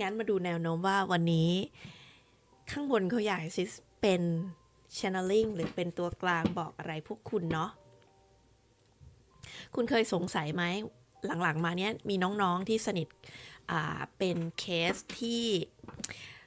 งั้นมาดูแนวโน้มว่าวันนี้ ข้างบนเขาอยากซิสเป็น channeling หรือเป็นตัวกลางบอกอะไรพวกคุณเนาะคุณเคยสงสัยไหมหลังๆมาเนี้ยมีน้องๆที่สนิทอ่าเป็นเคสที่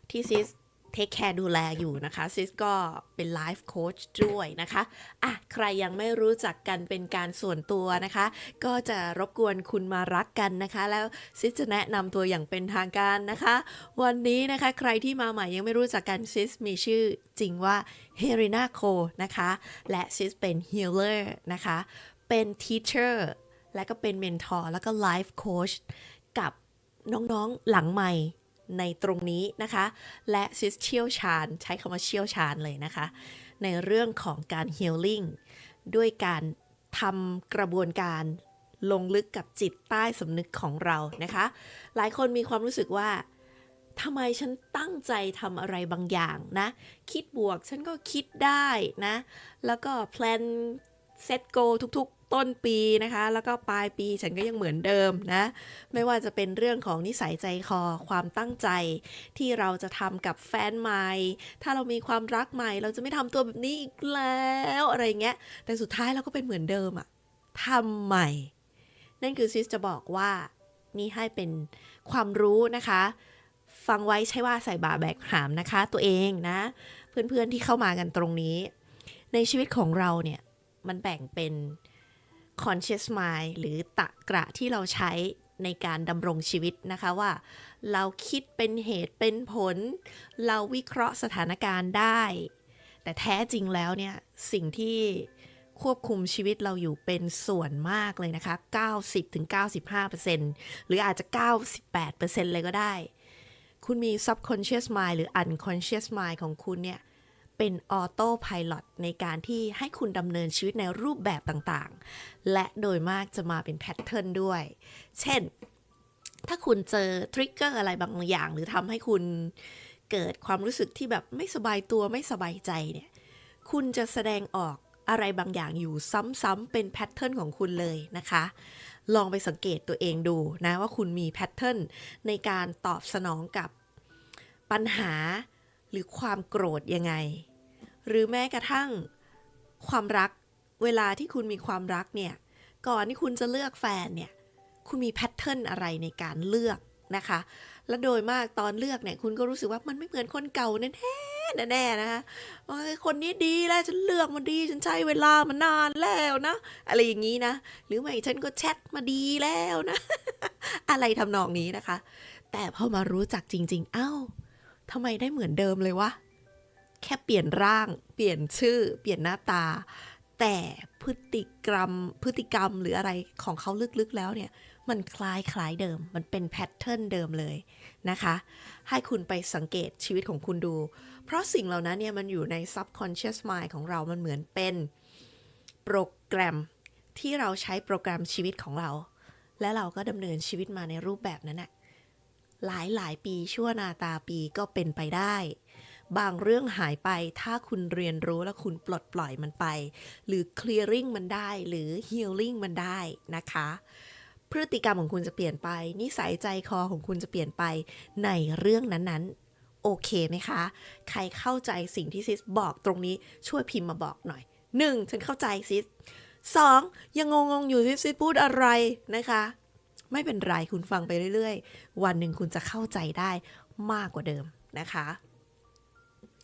ที่ซิส เทคแคร์ดูแลอยู่นะคะซิสก็เป็นไลฟ์โค้ชด้วยนะคะอะใครยังไม่รู้จักกันเป็นการส่วนตัวนะคะ ก็จะรบกวนคุณมารักกันนะคะ แล้วซิสจะแนะนำตัวอย่างเป็นทางการนะคะ วันนี้นะคะใครที่มาใหม่ยังไม่รู้จักกันซิสมีชื่อจริงว่าเฮรินาโคนะคะ และซิสเป็นฮีลเลอร์นะคะ เป็นทีเชอร์และก็เป็นเมนทอร์แล้วก็ไลฟ์โค้ชกับน้องๆหลังใหม่ ในตรงนี้นะคะ และซิสเชี่ยวชาญ ใช้คำว่าเชี่ยวชาญเลยนะคะ ในเรื่องของการฮีลลิ่งด้วยการทำกระบวนการลงลึกกับจิตใต้สำนึกของเรานะคะ หลายคนมีความรู้สึกว่าทำไมฉันตั้งใจทำอะไรบางอย่างนะ คิดบวกฉันก็คิดได้นะ แล้วก็แพลน เซตโกทุกๆ ต้นปีนะคะ แล้วก็ปลายปีฉันก็ยังเหมือนเดิมนะ ไม่ว่าจะเป็นเรื่องของนิสัยใจคอความตั้งใจ ที่เราจะทำกับแฟนใหม่ ถ้าเรามีความรักใหม่ เราจะไม่ทำตัวแบบนี้อีกแล้วอะไรเงี้ย แต่สุดท้ายเราก็เป็นเหมือนเดิมอะทำใหม่ นั่นคือซิสจะบอกว่านี่ให้เป็นความรู้นะคะฟังไว้ใช่ว่าใส่บาแบกหามนะคะ ตัวเองนะ เพื่อนๆที่เข้ามากันตรงนี้ ในชีวิตของเราเนี่ย มันแบ่งเป็น conscious mind หรือตะกระที่เราใช้ในการดำรงชีวิตนะคะว่า เราคิดเป็นเหตุเป็นผล เราวิเคราะห์สถานการณ์ได้ แต่แท้จริงแล้วเนี่ย สิ่งที่ควบคุมชีวิตเราอยู่เป็นส่วนมากเลยนะคะ 90-95%หรืออาจจะ 98%เลยก็ได้ คุณมี subconscious mind หรือ unconscious mind ของคุณเนี่ย เป็นออโต้พ l o t ในการที่ให้คุณดำเนินชีวิตในรูปแบบต่างๆ และโดยมากจะมาเป็นแพทเทิร์นด้วย เช่น ถ้าคุณเจอทริกเกอร์อะไรบางอย่าง หรือทำให้คุณเกิดความรู้สึกที่แบบไม่สบายตัวไม่สบายใจเนี่ย คุณจะแสดงออกอะไรบางอย่างอยู่ซ้ำๆเป็นแพทเทิร์นของคุณเลยนะคะ ลองไปสังเกตตัวเองดูนะว่าคุณมีแพทเทิร์นในการตอบสนองกับปัญหาหรือความโกรธยังไง หรือแม้กระทั่งความรัก เวลาที่คุณมีความรักเนี่ย ก่อนที่คุณจะเลือกแฟนเนี่ย คุณมีแพทเทิร์นอะไรในการเลือกนะคะ และโดยมากตอนเลือกเนี่ย คุณก็รู้สึกว่ามันไม่เหมือนคนเก่าแน่แน่ๆนะคะว่าคนนี้ดีแล้วฉันเลือกมันดี ฉันใช้เวลามานานแล้วนะ อะไรอย่างนี้นะ หรือไม่ฉันก็แชทมาดีแล้วนะ อะไรทำนองนี้นะคะ แต่พอมารู้จักจริง ๆ เอ้าทำไมได้เหมือนเดิมเลยวะ แค่เปลี่ยนร่าง เปลี่ยนชื่อ เปลี่ยนหน้าตา แต่พฤติกรรม พฤติกรรมหรืออะไรของเขาลึกๆแล้วเนี่ย มันคล้ายคล้ายเดิม มันเป็นแพทเทิร์นเดิมเลยนะคะ ให้คุณไปสังเกตชีวิตของคุณดู เพราะสิ่งเหล่านั้นเนี่ยมันอยู่ใน subconscious mind ของเรา มันเหมือนเป็นโปรแกรมที่เราใช้โปรแกรมชีวิตของเรา และเราก็ดำเนินชีวิตมาในรูปแบบนั้นนะหลายหลายปีชั่วนาตาปีก็เป็นไปได้ บางเรื่องหายไป ถ้าคุณเรียนรู้และคุณปลดปล่อยมันไป หรือ clearing มันได้ หรือ healing มันได้นะคะ พฤติกรรมของคุณจะเปลี่ยนไป นิสัยใจคอของคุณจะเปลี่ยนไปในเรื่องนั้นๆ โอเคไหมคะ ใครเข้าใจสิ่งที่ซิสบอกตรงนี้ช่วยพิมพ์มาบอกหน่อย 1. ฉันเข้าใจซิส 2. ยังงงๆอยู่ซิสซิสพูดอะไรนะคะไม่เป็นไรคุณฟังไปเรื่อย ๆ วันหนึ่งคุณจะเข้าใจได้มากกว่าเดิมนะคะ